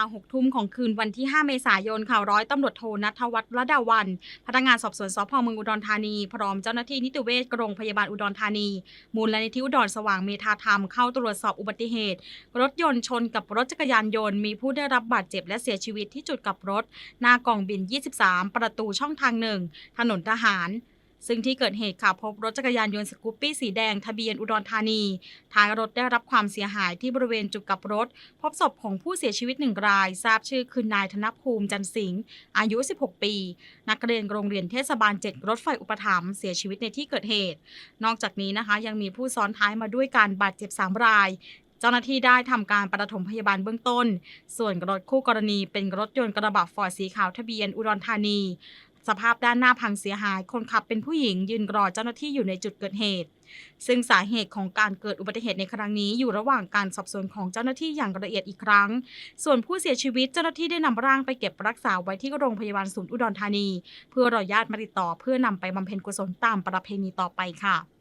า6ทุ่มของคืนวันที่ 5 เมษายนข่าวร้อยตำรวจโทนัทวัฒน์ระดาวัน พนักงานสอบสวนสพเมืองอุดรธานี พร้อมเจ้าหน้าที่นิติเวชโรงพยาบาลอุดรธานี มูลนิธิอุดรสว่างเมธาธรรมเข้าตรวจสอบอุบัติเหตุ รถยนต์ชนกับรถจักรยานยนต์มีผู้ได้รับบาดเจ็บและเสียชีวิตที่จุดกลับรถ หน้ากองบิน 23 ประตูช่องทางหนึ่งถนนทหาร ซึ่งที่เกิดเหตุค่ะพบรถจักรยานยนต์สกูปปี้สีแดงทะเบียนอุดรธานี ท้ายรถได้รับความเสียหายที่บริเวณจุดกลับรถ พบศพของผู้เสียชีวิตหนึ่งราย ทราบชื่อคือนายธนภูมิจันสิงห์อายุ 16 ปี นักเรียนโรงเรียนเทศบาล 7 รถไฟอุปถัมภ์เสียชีวิตในที่เกิดเหตุ นอกจากนี้นะคะ ยังมีผู้ซ้อนท้ายมาด้วยการบาดเจ็บ3รายเจ้าหน้าที่ได้ทำการประถมพยาบาลเบื้องต้น ส่วนรถคู่กรณีเป็นรถยนต์กระบะฟอร์ดสีขาวทะเบียนอุดรธานี สภาพด้านหน้าพังเสียหาย คนขับเป็นผู้หญิงยืนรอเจ้าหน้าที่อยู่ในจุดเกิดเหตุ ซึ่งสาเหตุของการเกิดอุบัติเหตุในครั้งนี้ อยู่ระหว่างการสอบสวนของเจ้าหน้าที่อย่างละเอียดอีกครั้ง ส่วนผู้เสียชีวิตเจ้าหน้าที่ได้นำร่างไปเก็บรักษาไว้ที่โรงพยาบาลศูนย์อุดรธานี เพื่อรอญาติมาติดต่อเพื่อนำไปบำเพ็ญกุศลตามประเพณีต่อไปค่ะ